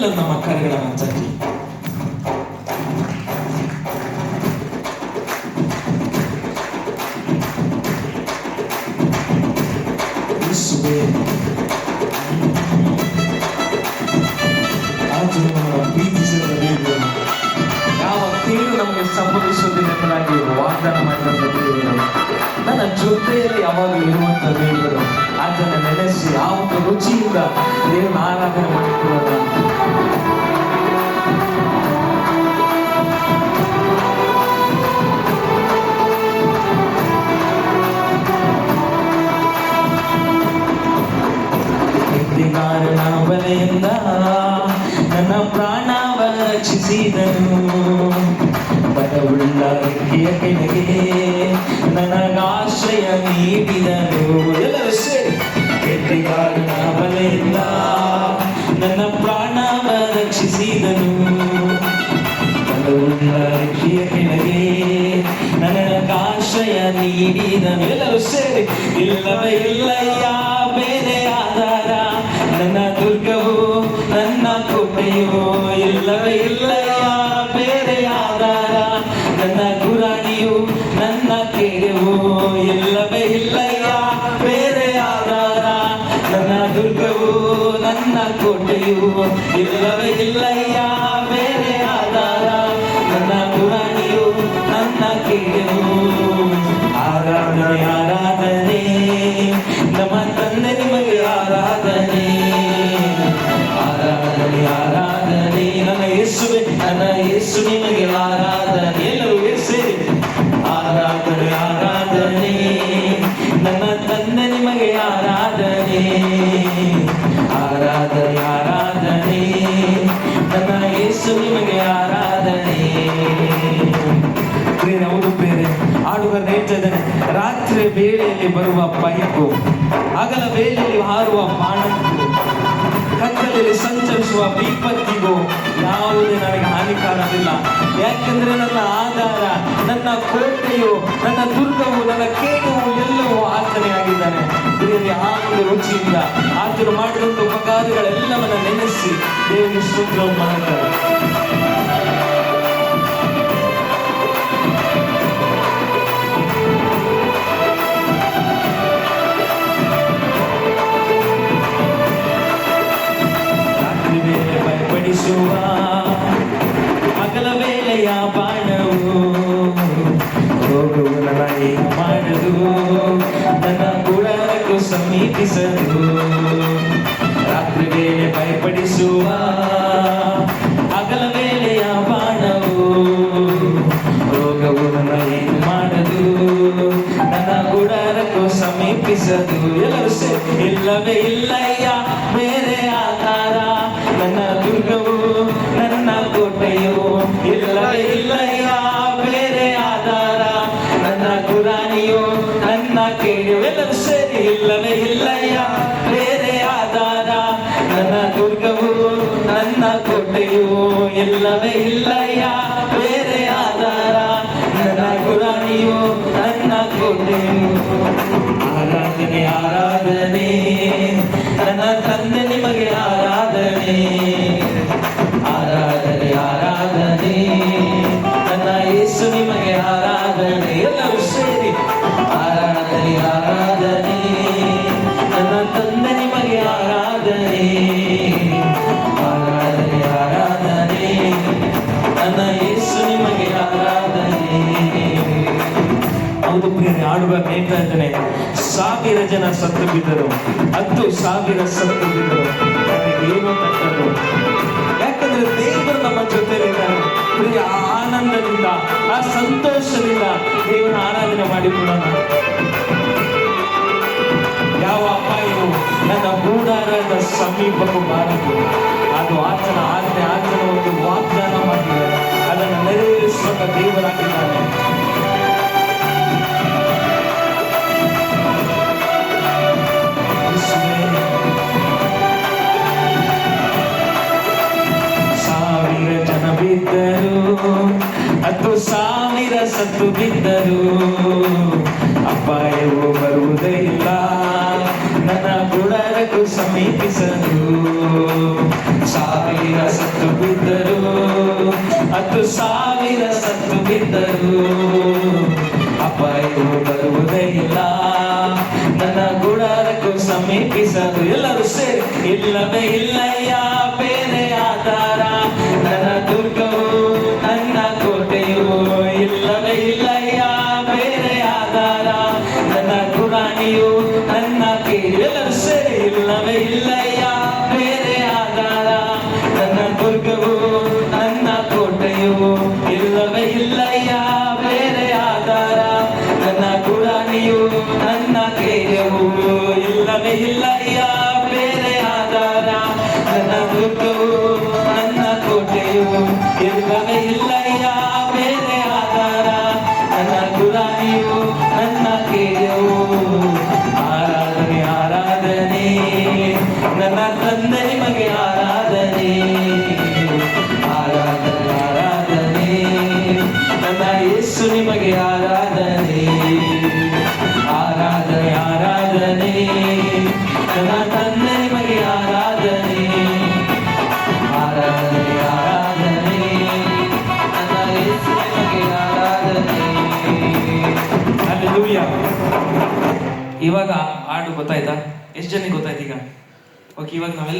ನಾವೆಲ್ಲರೂ ನಮ್ಮ ಯಾವ ಕೇಡು ನಮಗೆ ವಾಗ್ದಾನ ನನ್ನ ಜೊತೆಯಲ್ಲಿ ಯಾವಾಗಲೂ ಇರುವಂತ ದೇವರು, ಅದನ್ನು ನೆನೆಸಿ ಆ ರುಚಿಯಿಂದ ದೇವನ ಆರಾಧನೆ ಮಾಡಿಕೊಳ್ಳೋಣ. ನನ್ನ ಪ್ರಾಣವ ರಕ್ಷಿಸಿದನು ಬಲವುಳ್ಳ ರೆಕ್ಕೆಯ ಕೆಳಗೆ ನನಗಾಶ್ರಯ ನೀಡಿದನು ಎಲ್ಲರೂ ಸೇರಿ ಕಾರಣ ಬಲೆಯಿಂದ ನನ್ನ ಪ್ರಾಣವ ರಕ್ಷಿಸಿದನು ಬಲವುಳ್ಳ ರೆಕ್ಕೆಯ ಕೆಳಗೆ ನನಗಾಶ್ರಯ ನೀಡಿದನು ಎಲ್ಲರೂ ಸೇರಿ ಇಲ್ಲವೇ ಇಲ್ಲಯ್ಯ ಕೋಟೆಯು ಇಲ್ಲವೇ ಬೇರೆ ಆಧಾರ. ನನ್ನ ಗುರಾಣಿಯು ನನ್ನ ಕೇಳುವು ಆರಾಧನೆ ಆರಾಧನೆ. ನಮ್ಮ ತಂದೆ ಆರಾಧನೆ. ಆರಾಧನೆ ಆರಾಧನೆ. ಯೇಸುವೆ, ನನ್ನ ರಾತ್ರಿ ವೇಳೆಯಲ್ಲಿ ಬರುವ ಪೈಪು ಅಗಲ ಬೇಳೆಯಲ್ಲಿ ಹಾರುವ ಬಾಣಕ್ಕೂ ಕತ್ತಲಲ್ಲಿ ಸಂಚರಿಸುವ ವಿಪತ್ತಿಗೂ ಯಾವುದೇ ನನಗೆ ಹಾನಿಕಾರವಿಲ್ಲ. ಯಾಕೆಂದ್ರೆ ನನ್ನ ಆಧಾರ, ನನ್ನ ಕೋಟೆಯು, ನನ್ನ ದುರ್ಗವು, ನನ್ನ ಕೇಗವು ಎಲ್ಲವೂ ಆತನೆಯಾಗಿದ್ದಾನೆ ದೇವರಿಗೆ ಆ ಒಂದು ರುಚಿಯಿಂದ ಆತನು ಮಾಡಿದಂಥ ಉಪಕಾರಗಳೆಲ್ಲವನ್ನ ನೆನೆಸಿ ದೇವರಿಗೆ ಶುದ್ಧ ಮಾಡುತ್ತಾರೆ ವೇಳೆಯ ಬಾಣವು. ಹೋಗುವ ನನ್ನ ಮಾಡಲು ಮಾಡದು ನನ್ನ ಗುಡಾರಕ್ಕೂ ಸಮೀಪಿಸದು ರಾತ್ರಿ ವೇಳೆ ಭಯಪಡಿಸುವ ಹಗಲ ವೇಳೆಯ ಬಾಣವು. ರೋಗವು ನನ್ನ ಏನು ಮಾಡದು ನನ್ನ ಗುಡಾರಕ್ಕೂ ಸಮೀಪಿಸದು ಎಲ್ಲರೂ ಸೇರಿ ಇಲ್ಲವೇ ಇಲ್ಲಯ್ಯ ಬೇರೆ ಆಧಾರ ನನ್ನ ದುರ್ಗವು ನನ್ನ ಇಲ್ಲವೇ ಇಲ್ಲಯ್ಯ, ಬೇರೆ ಆಧಾರ. ನನ್ನ ದುರ್ಗವು, ನನ್ನ ಕೋಟೆಯು ಇಲ್ಲವೇ ಇಲ್ಲಯ್ಯ, ಬೇರೆ ಆಧಾರ. ನನ್ನ ಗುರಾಣಿಯು, ನನ್ನ ಕೋಟೆಯು. ಆರಾಧನೆ ಆರಾಧನೆ. ಆಡುವ ನೇತ್ರನೆ ಸಾವಿರ ಜನ ಸತ್ತು ಬಿದ್ದರು. ಹತ್ತು ಸಾವಿರ ಸತ್ತು ಬಿದ್ದರು. ಏನು ತಟ್ಟದು ಯಾಕಂದ್ರೆ ದೇವರು ನಮ್ಮ ಜೊತೆಲಿದ್ದಾರೆ. ಪ್ರಿಯ ಆನಂದದಿಂದ, ಆ ಸಂತೋಷದಿಂದ ದೇವರ ಆರಾಧನೆ ಮಾಡಿಕೊಳ್ಳೋಣ. ಯಾವ ಅಪಾಯವು ನನ್ನ ಗೂಡಾರದ ಸಮೀಪಕ್ಕೂ ಬಾರದು. ಅದು ಆತನ ಆಜ್ಞೆ, ಆತನ ಒಂದು ವಾಗ್ದಾನ ಮಾಡಿದ್ದಾರೆ ಅದನ್ನು ನೆರವೇರಿಸುವ ದೇವರಾಗಿದ್ದಾನೆ ಸತ್ತು ಬಿದ್ದರು ಅಪಾಯವು ಬರುವುದೇ ಇಲ್ಲ. ನನ್ನ ಗುಡರಕ್ಕೂ ಸಮೀಪಿಸದು ಸಾವಿರ ಬಿದ್ದರು, ಹತ್ತು ಸಾವಿರ ಸತ್ತು ಬಿದ್ದರು. ಅಪಾಯವು ಬರುವುದೇ ಇಲ್ಲ. ನನ್ನ ಗುಡಾರಕ್ಕೂ ಸಮೀಪಿಸಲು ಎಲ್ಲರೂ ಸೇರಿ, ಇಲ್ಲವೇ ಇಲ್ಲಯ್ಯ ಇಲ್ಲವೇ ಇಲ್ಲಯ್ಯ ಬೇರೆ ಆಧಾರ? ನನ್ನ ದುರ್ಗವು ನನ್ನ ಕೋಟೆಯು. ಇಲ್ಲವೇ ಇಲ್ಲಯ್ಯ ಬೇರೆ ಆಧಾರ? ನನ್ನ ಗುರಾಣಿಯು, ನನ್ನ ಕೇಯವು. ಆರಾಧನೆ ಆರಾಧನೆ. ನನ್ನ ತಂದೆ ನಿಮಗೆ ಆರಾಧನೆ. ಆರಾಧನೆ ಆರಾಧನೆ. ನನ್ನ ಯೇಸು ನಿಮಗೆ ಆರಾಧನೆ. ಇವಾಗ ಹಾಡು ಗೊತ್ತಾಯ್ತಾ? ಎಷ್ಟು ಜನಕ್ಕೆ ಗೊತ್ತಾಯ್ತು ಈಗ? ಓಕೆ ಇವಾಗ ನಾವೆಲ್ಲ